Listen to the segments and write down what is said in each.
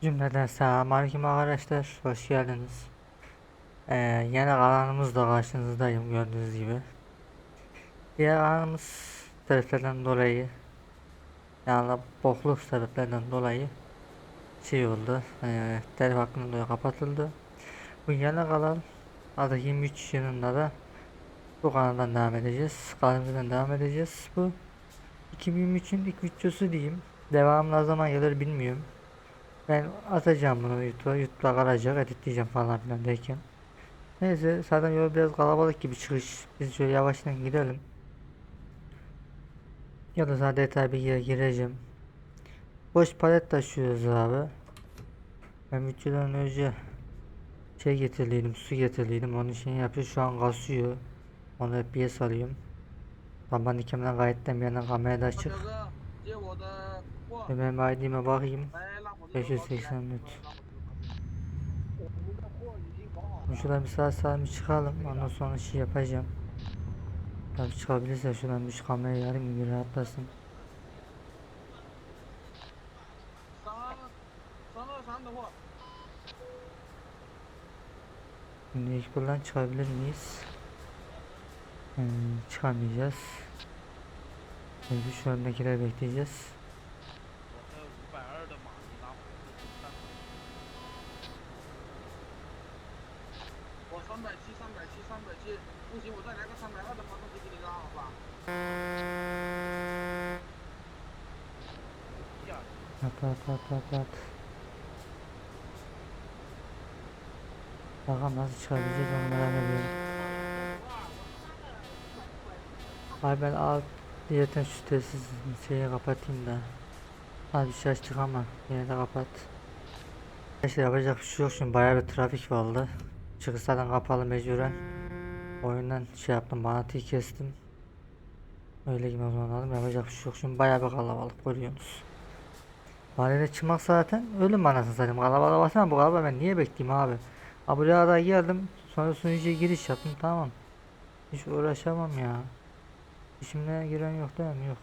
Cümleden selamünaleyküm arkadaşlar. Hoş geldiniz. Ee, yeni kanalımızla karşınızdayım gördüğünüz gibi. Diğer kanalımız sebeplerden dolayı yani bokluk sebeplerden dolayı şey oldu. E, telif hakkından dolayı kapatıldı. Bu yeni kanal adı 23 yılında da bu kanaldan devam edeceğiz. Kanalımızdan devam edeceğiz. Bu 2023'ün ilk videosu diyeyim. Devamı ne zaman gelir bilmiyorum. Ben atacağım bunu YouTube'a. YouTube'da kalacak. Editleyeceğim falan filan derken. Neyse zaten yol biraz kalabalık gibi çıkış. Biz şöyle yavaştan gidelim. Ya da zaten detay bilgiye gireceğim. Boş palet taşıyoruz abi. Ben videodan önce şey getirdiydim, su getirdiydim. Onun için yapıyor. Şu an kasıyor. Onu FPS alıyorum. Baban nikemden kayıttan bir yandan kamerada açık. Hemen ID'me bakayım. 584 Şuradan bir sağ salim çıkalım ondan sonra şey yapacağım Tabi çıkabilirse şuradan bir şu kameraya yarım gibi rahatlasın Şimdi ilk buradan çıkabilir miyiz? Hmm, çıkamayacağız. Şimdi şu öndekileri bekleyeceğiz. 我三百七，三百七，三百七，不行，我再来个三百二的发动机给你拉，好吧？呀， At at at at at. Bakalım nasıl çıkabileceğiz onu merak ediyorum. Ay ben alt diyeten şu telsiz şeyi kapatayım da. Az bir şey açtık ama yine de kapat. Arkadaşlar yapacak bir şey yok şimdi bayağı bir trafik vardı. Çıkış zaten kapalı mecburen. Oyundan şey yaptım bağlantıyı kestim. Öyle gibi aldım yapacak bir şey yok şimdi bayağı bir kalabalık görüyorsunuz. Mahallede çıkmak zaten ölüm anasını satayım. Kalabalığa baksana bu araba ben niye bekleyeyim abi? Ha buraya geldim. Sonra sunucuya giriş yaptım tamam. Hiç uğraşamam ya. İşimle giren yok değil mi? Yok.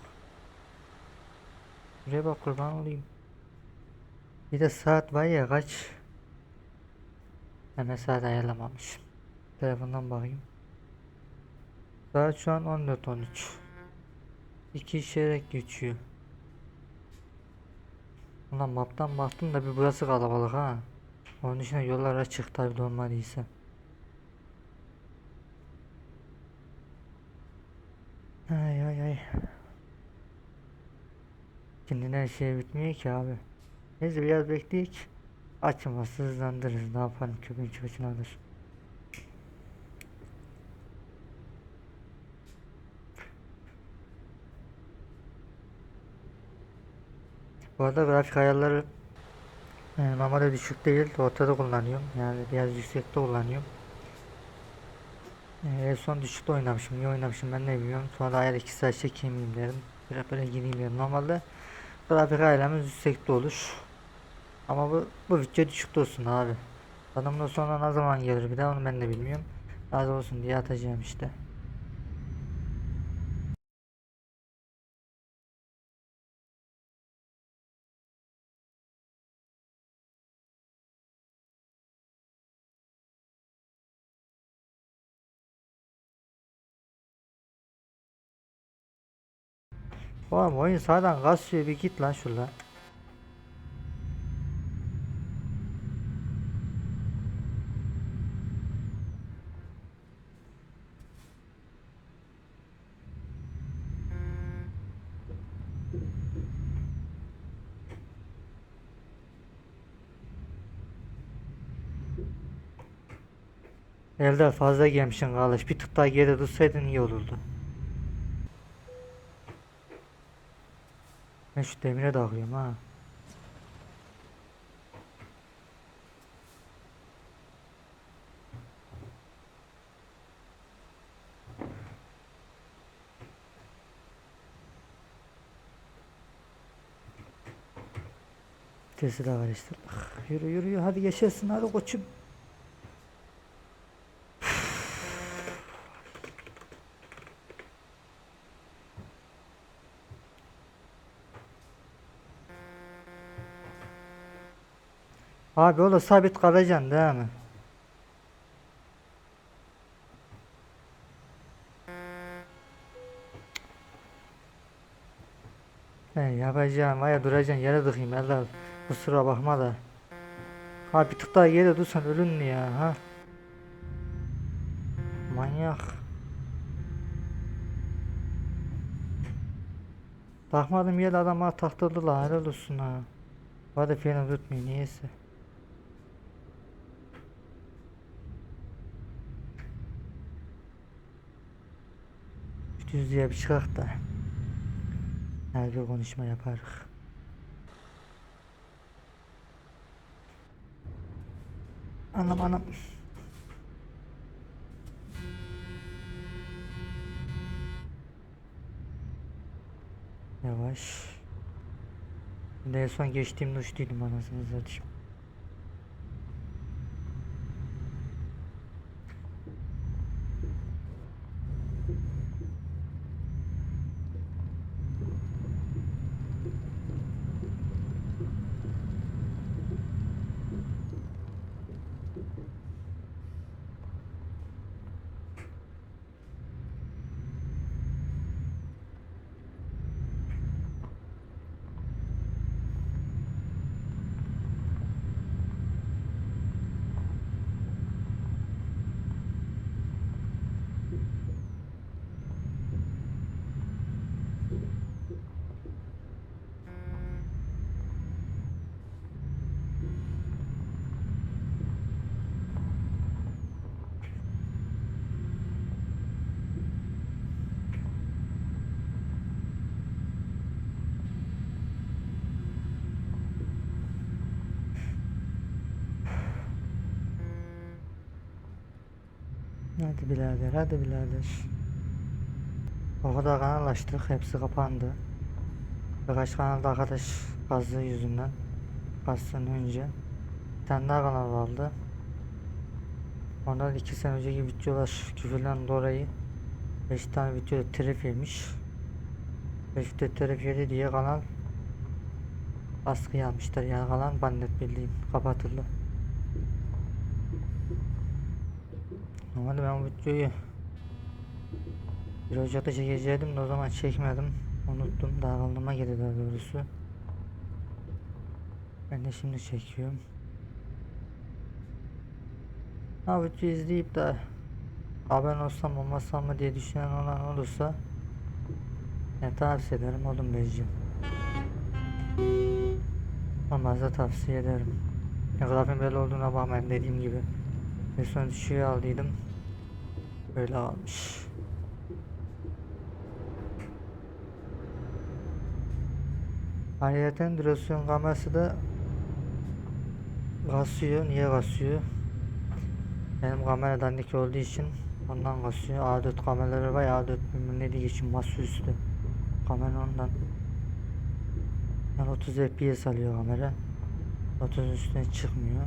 Buraya bak kurban olayım. Bir de saat var ya kaç? Hemen saat ayarlamamışım. Telefondan bakayım. Saat şu an 14.13. İki çeyrek geçiyor. Ulan maptan baktım da bir burası kalabalık ha. Onun dışında yollar açık tabi olmadıysa. Ay ay ay. Şimdi her şey bitmiyor ki abi. Neyse biraz bekleyek. Açılması hızlandırırız. Ne yapalım köpeğin çocuğunu alır. Bu arada grafik ayarları e, normalde düşük değil, ortada kullanıyorum. Yani biraz yüksekte kullanıyorum. E, en son düşükte oynamışım. Niye oynamışım ben ne bilmiyorum. Sonra ayar 2 saat çekeyim dedim. Biraz böyle gireyim dedim. Normalde grafik ayarlarımız yüksekte olur. Ama bu, bu video düşükte olsun abi. Adamdan sonra ne zaman gelir bir daha onu ben de bilmiyorum. Az olsun diye atacağım işte. Oğlum oyun sağdan kasıyor bir git lan şuradan. Elde fazla gelmişsin kardeş. Bir tık daha geri dursaydın iyi olurdu. Ben şu demire dağılıyorum ha. Vitesi de karıştır. Ah, Yürü yürü yürü hadi geçersin hadi koçum. Abi da sabit kalacaksın değil mi? Ben yapacağım vaya duracaksın yere dıkayım Allah kusura bakma da. Ha bir tık daha yere dursan ölün mü ya ha? Manyak. Takmadım yere adama taktırdılar helal olsun ha. Hadi freni tutmuyor niyeyse. Düzlüğe bir çıkak da. Bir konuşma yaparız. Anam anam. Yavaş. En son geçtiğimde uçtuydum anasını satayım. Hadi birader, hadi birader. O kadar kanal açtık, hepsi kapandı. Birkaç kanalda arkadaş kazdığı yüzünden. Kazsın önce. Bir tane daha kanal vardı. Ondan iki sene önceki videolar küfürden dolayı 5 tane videoda telif yemiş. 5 videoda telif yedi diye kanal baskı almışlar yani kanal bannet bildiğim kapatıldı. Normalde ben bu videoyu bir Ocak'ta çekecektim de o zaman çekmedim. Unuttum. Dağıldıma geldi daha doğrusu. Ben de şimdi çekiyorum. Ha videoyu izleyip de abone olsam olmasam mı diye düşünen olan olursa ben tavsiye ederim oğlum Beyciğim. Olmazsa tavsiye ederim. Ne kadar böyle olduğuna bakmayın dediğim gibi. Ve sonra düşüğü aldıydım. Böyle almış. Ayrıca direksiyon kamerası da kasıyor. Niye kasıyor? Benim kamera dandik olduğu için ondan kasıyor. A4 kameraları var ya A4 bilmem ne diye için masaüstü. Kamera ondan. Yani 30 FPS alıyor kamera. 30'un üstüne çıkmıyor.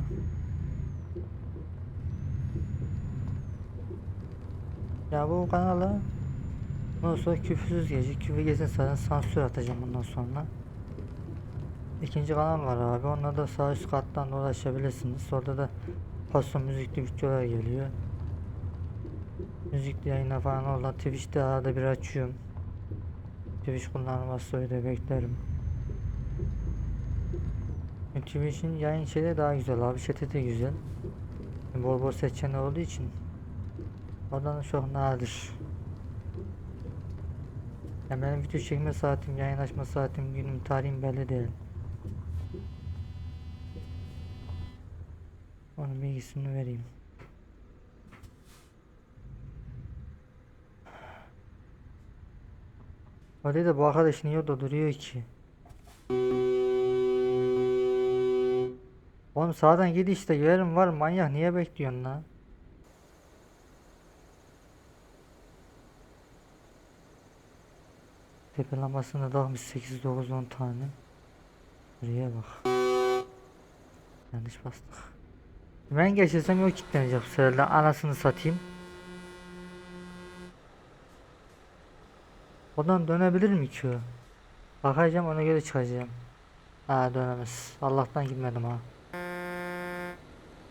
Ya bu kanala bundan sonra küfürsüz gelecek. Küfür gelsin zaten sansür atacağım bundan sonra. İkinci kanal var abi. Onda da sağ üst kattan da ulaşabilirsiniz. Orada da paso müzikli videolar geliyor. Müzikli yayına falan orada Twitch'te arada bir açıyorum. Twitch kullanılmazsa öyle beklerim. Twitch'in yayın şeyleri daha güzel abi. Chat'i de güzel. Bol bol seçeneği olduğu için Oradan çok nadir. Yani benim video çekme saatim, yayın açma saatim, günüm, tarihim belli değil. Onun bilgisini vereyim. Öyle de bu arkadaş niye orada duruyor ki? Oğlum sağdan gidi işte yerim var manyak niye bekliyorsun lan? Tepe lambasına takmış 8 9 10 tane. Buraya bak. Yanlış bastık. Ben geçirsem yok kilitlenecek bu sefer anasını satayım. Oradan dönebilir mi ki? Bakacağım ona göre çıkacağım. Ha dönemez. Allah'tan gitmedim ha.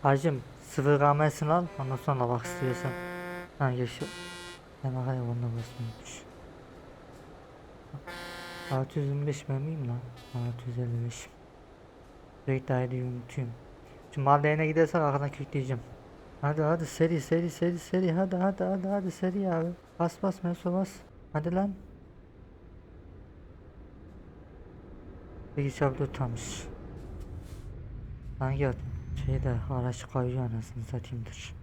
Hacım sıfır kamerasını al ondan sonra bak istiyorsan. Ha geç. Ben bakayım onunla basmıyormuş. 625 ben miyim lan? 655. Sürekli ID'yi unutuyorum. Şu mahalleye gidersek arkadan kilitleyeceğim. Hadi hadi seri seri seri seri hadi hadi hadi hadi seri abi. Bas bas Meso bas. Hadi lan. Bilgisayar tutamış. Hangi at? Şeyde araç kayıyor anasını satayımdır.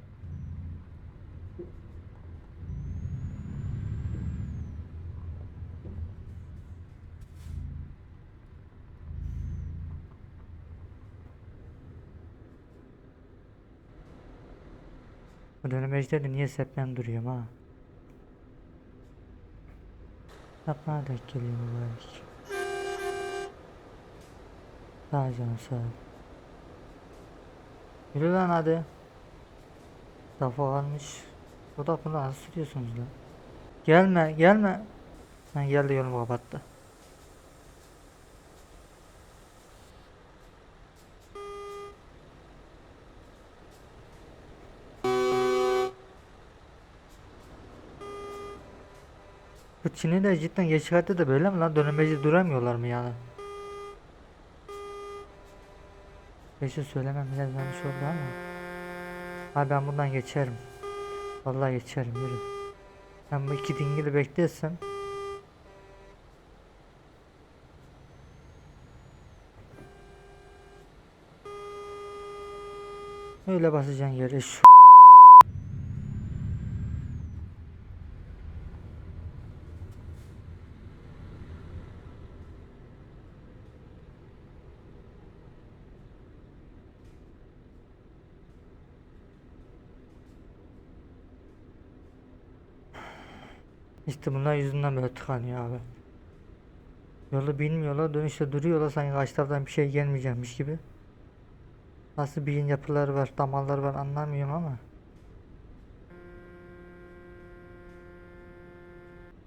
Bu dönemecde de niye hep ben duruyorum ha? Bak nerede geliyor mübarek. Sağ canım sağ ol. Yürü lan hadi. Kafa kalmış. O da bunu nasıl sürüyorsunuz lan? Gelme gelme. Ben geldi yolumu kapattı. Çinliler cidden geç saatte de böyle mi lan? Dönemeci duramıyorlar mı yani? Beşi söylemem biraz yanlış oldu ama. Abi ben bundan geçerim. Vallahi geçerim yürü. Ben bu iki dingili beklersem. Öyle basacaksın yere şu. İşte bunlar yüzünden böyle tıkanıyor abi. Yolu bilmiyorlar, dönüşte duruyorlar sanki karşı taraftan bir şey gelmeyecekmiş gibi. Nasıl beyin yapıları var, damarlar var anlamıyorum ama.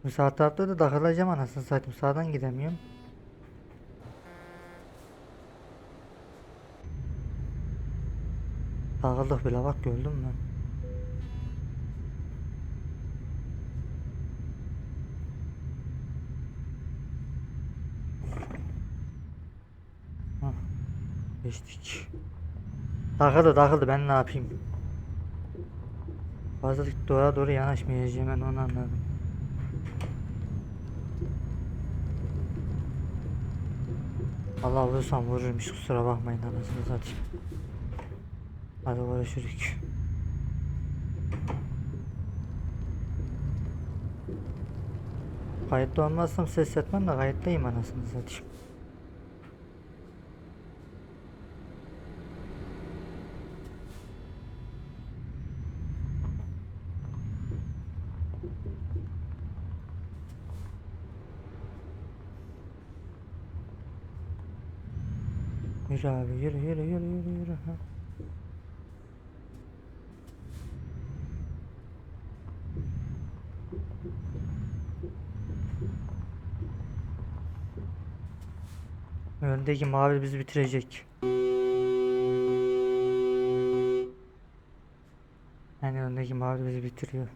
Sağ tarafta da takılacağım anasını satayım. Sağdan gidemiyorum. Takıldık bile bak gördün mü? Geçtik. Takıldı takıldı ben ne yapayım? Fazla doğru doğru yanaşmayacağım ben onu anladım. Allah vurursam vururum hiç kusura bakmayın anasını satayım. Hadi görüşürük. Kayıtlı olmazsam ses etmem de kayıttayım anasını satayım. Yürü abi yürü yürü yürü yürü yürü. Ha. Öndeki mavi bizi bitirecek. Yani öndeki mavi bizi bitiriyor.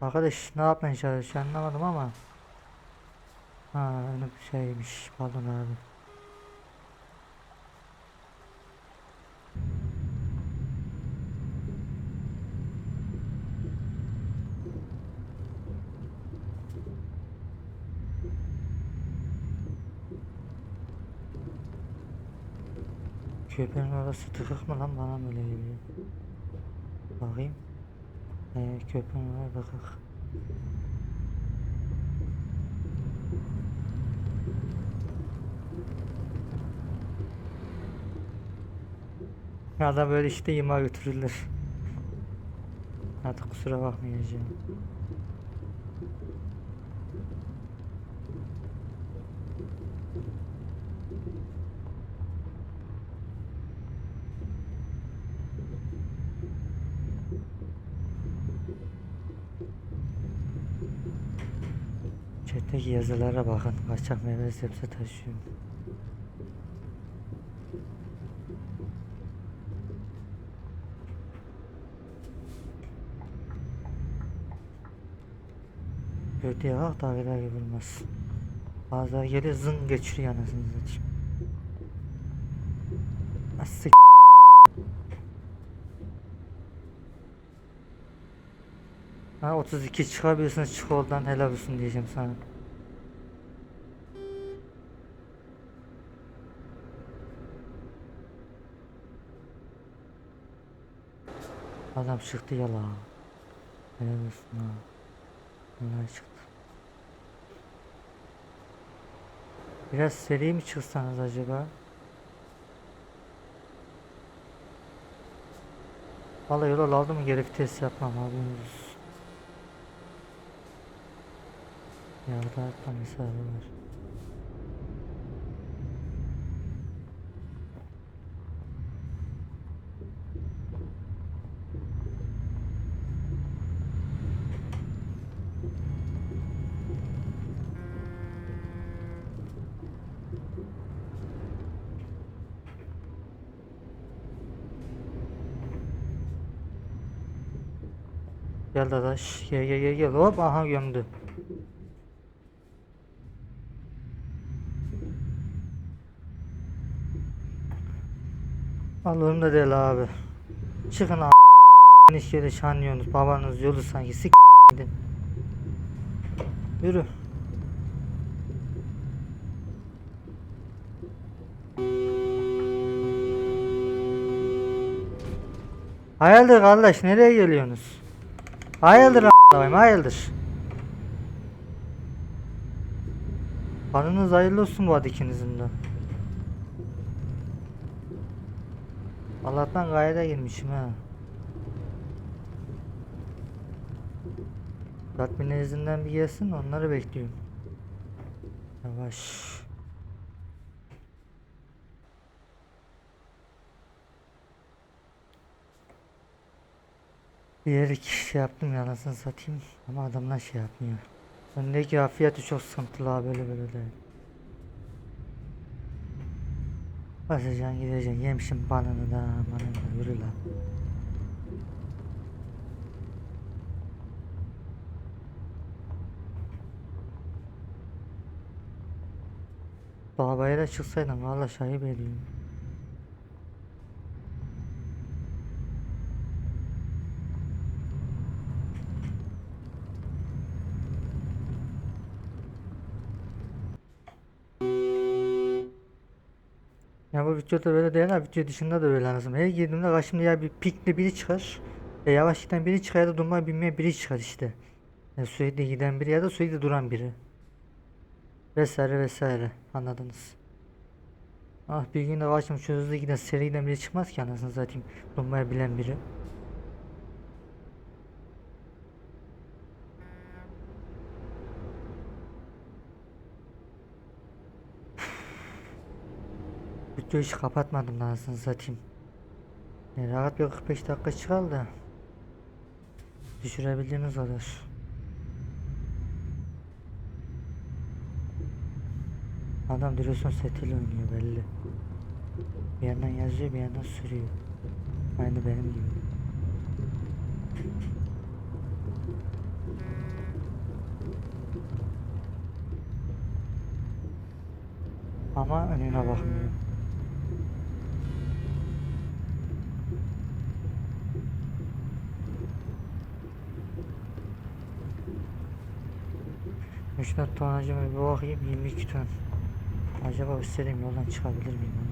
Arkadaş ne yapmaya çalışıyor anlamadım ama. Ha önü şeymiş pardon abi. Köpeğin orası tıkık mı lan bana mı öyle geliyor? Bakayım. Ee, köpeğin orası tıkık. Ya da böyle işte yıma götürülür. Hadi kusura bakmayacağım. Yazılara bakın. Kaçak meyve sebze taşıyor. Gördüğü hak ah, daveler yapılmaz. Bazıları geliyor zın geçiriyor anasını satayım. Nasıl Ha 32 çıkabiliyorsun çık oradan helal olsun diyeceğim sana. Adam çıktı ya la. Helal olsun ha. Vallahi çıktı. Biraz seri mi çıksanız acaba? Vallahi yol aldım mı geri vites yapmam haberiniz. Yarda atma mesafe var. Dadaş. Gel gel gel gel. Hop aha gömdü. Allah'ım da değil abi. Çıkın a**. iş yere şanlıyorsunuz. Babanız yolu sanki sik. Yürü. Hayırdır kardeş nereye geliyorsunuz? Hayırdır a**ayım hayırdır. Kanınız hayırlı olsun bu hadi ikinizin de. Allah'tan gayede girmişim ha. Tatmin izinden bir gelsin onları bekliyorum. Yavaş. Yeri şey yaptım ya anasını satayım ama adamlar şey yapmıyor. Öndeki afiyeti çok sıkıntılı abi böyle böyle de. Basacaksın gideceksin yemişim banını da banını da yürü lan. Babaya da çıksaydın valla şahip ediyorum. Bu videoda böyle değil ha video dışında da böyle anasım. Her girdiğimde karşımda ya bir pikli biri çıkar. Ya yavaş giden biri çıkar ya da durma binmeye biri çıkar işte. Ya sürekli giden biri ya da sürekli duran biri. Vesaire vesaire anladınız. Ah bir günde karşıma şu hızlı giden seri giden biri çıkmaz ki anasını satayım. Durmayı bilen biri. Videoyu hiç kapatmadım anasını satayım. Ya rahat bir 45 dakika çıkar da. Düşürebildiğimiz kadar. Adam direksiyon setiyle oynuyor belli. Bir yandan yazıyor bir yandan sürüyor. Aynı benim gibi. Ama önüne bakmıyor. Üç dört tonajıma bir bakayım 22 ton. Acaba istediğim yoldan çıkabilir miyim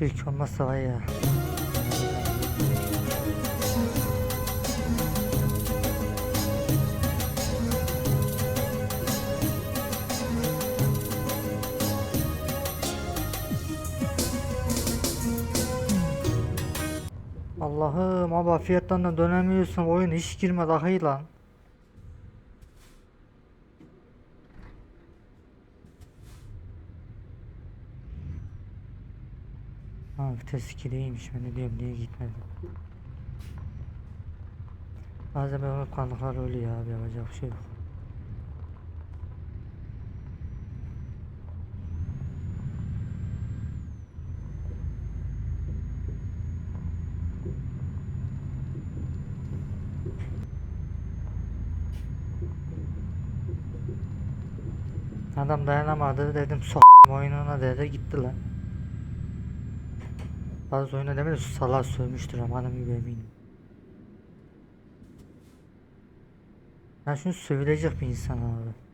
Hiç olmazsa var ya. Ama bak fiyattan da dönemiyorsun oyun hiç girme dahi lan. Vites 2'deymiş ben de diyorum niye gitmedi. Bazen böyle unutkanlıklar oluyor abi yapacak bir şey yok. Adam dayanamadı dedim sok oyununa dedi gitti lan. Bazı oyuna demedi salak sövmüştür ama adam gibi eminim. Ben şunu sövülecek bir insan abi.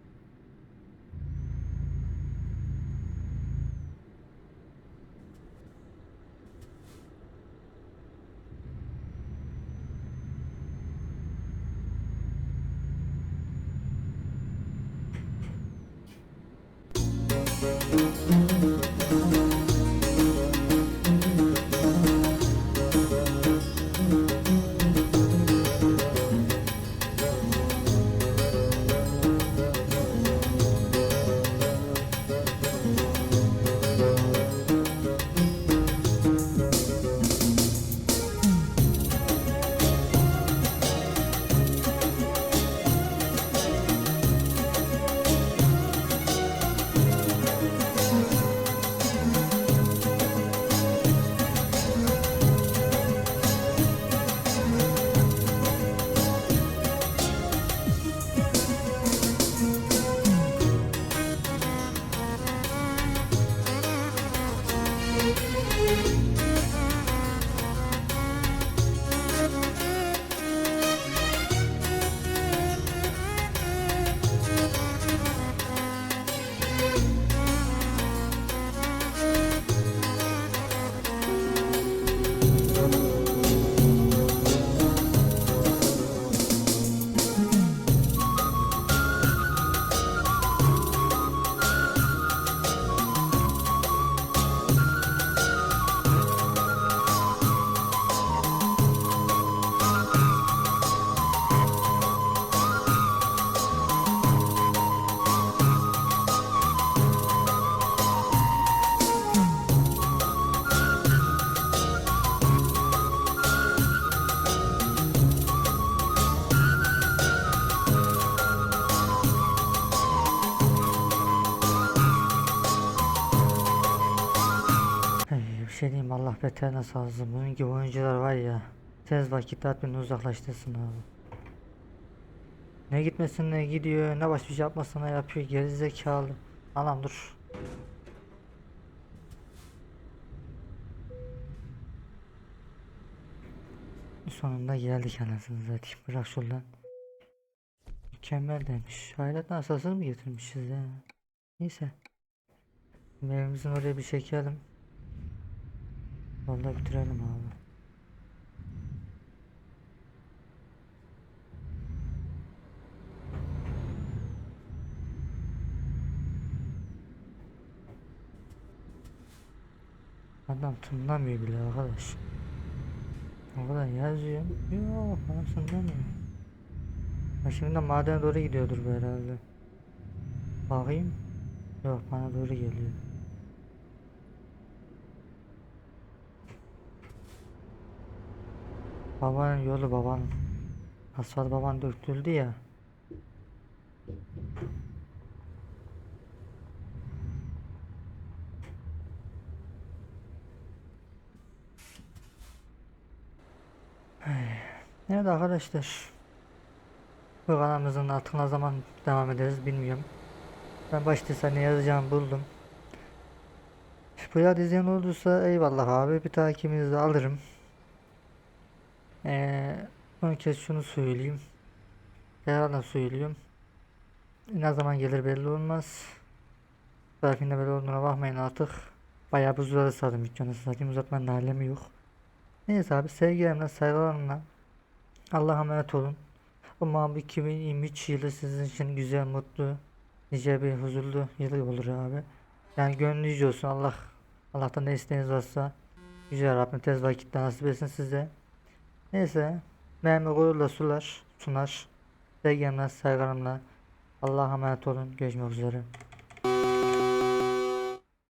Şey Allah beterine sağlasın. Bunun gibi oyuncular var ya. Tez vakitte beni uzaklaştırsın abi. Ne gitmesin ne gidiyor ne baş bir şey yapmasına yapıyor gerizekalı. Anam dur. Sonunda geldik anasını satayım. Bırak şuradan. Mükemmel demiş. Hayret nasılsız mı getirmişiz ya? Neyse. Evimizin oraya bir çekelim. Vallahi bitirelim abi. Adam tınlamıyor bile arkadaş. O kadar yazıyor. Yok bana tınlamıyor. Ha şimdi de madene doğru gidiyordur bu herhalde. Bakayım. Yok bana doğru geliyor. Babanın yolu babanın. Asfalt baban döktüldü ya. Evet arkadaşlar. Bu kanalımızın artık ne zaman devam ederiz bilmiyorum. Ben başta ne yazacağımı buldum. Bu ya izleyen olursa eyvallah abi bir takibinizi alırım. Ee, son kez şunu söyleyeyim. Herhalde söylüyorum. Ne zaman gelir belli olmaz. Trafiğinde böyle olduğuna bakmayın artık. Bayağı buzları sardım dükkanı satayım uzatmanın alemi yok. Neyse abi sevgilerimle saygılarımla Allah'a emanet olun. Umarım bu 2023 yılı sizin için güzel, mutlu, nice bir huzurlu yıl olur abi. Yani gönlünüzce olsun Allah Allah'tan ne isteğiniz varsa Yüce Rabbim tez vakitte nasip etsin size. Neyse. Mermi gururla sular, sunar. Sevgilimle, saygılarımla. Allah'a emanet olun. Görüşmek üzere.